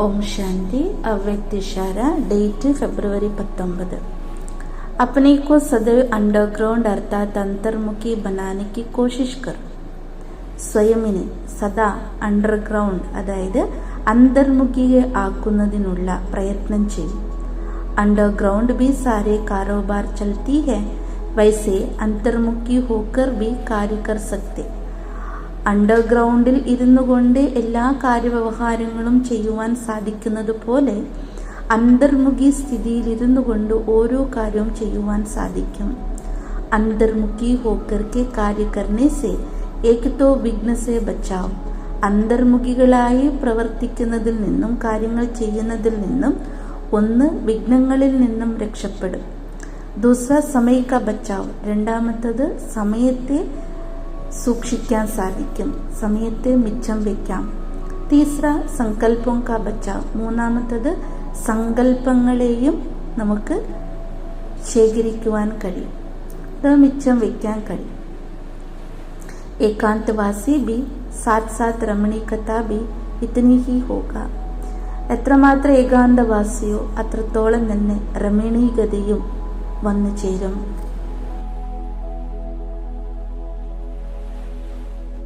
ओम शांति अव्यक्त इशारा डेट फरवरी पत्तोंबद अपने को सदैव अंडरग्राउंड अर्थात अंतर्मुखी बनाने की कोशिश कर സ്വയമിനെ സദാ അണ്ടർഗ്രൗണ്ട് അതായത് അന്തർമുഖിയെ ആക്കുന്നതിനുള്ള പ്രയത്നം ചെയ്യും अंडरग्राउंड भी सारे कारोबार चलती है वैसे अंतर्मुखी होकर भी कार्य कर सकते അണ്ടർഗ്രൗണ്ടിൽ ഇരുന്നു കൊണ്ട് എല്ലാ കാര്യവ്യവഹാരങ്ങളും ചെയ്യുവാൻ സാധിക്കുന്നത് പോലെ അന്തർമുഖി സ്ഥിതിയിലിരുന്നു കൊണ്ട് ഓരോ കാര്യവും ചെയ്യുവാൻ സാധിക്കും. അന്തർമുഖി ഹോക്കർക്ക് कार्य करने से വിഘ്ന സെ ബച്ചാവ് അന്തർമുഖികളായി പ്രവർത്തിക്കുന്നതിൽ നിന്നും കാര്യങ്ങൾ ചെയ്യുന്നതിൽ നിന്നും ഒന്ന് വിഘ്നങ്ങളിൽ നിന്നും രക്ഷപ്പെടും. ദൂസറ സമയക്ക ബച്ചാവ് രണ്ടാമത്തത് സമയത്തെ സൂക്ഷിക്കാൻ സാധിക്കും. സമയത്തെ മിച്ചം വയ്ക്കാം തീസ്ര സങ്കല്പം കാ ബച്ച. മൂന്നാമത്തത് സങ്കല്പങ്ങളെയും നമുക്ക് ശേഖരിക്കുവാൻ കഴിയും. അത് മിച്ചം വയ്ക്കാൻ കഴിയും. ഏകാന്തവാസി ബി സാത് സാത് രമണീകത ബി ഇത്തനി ഹി ഹോക എത്രമാത്രം ഏകാന്തവാസിയോ അത്രത്തോളം തന്നെ രമണീകതയും വന്നു ചേരും.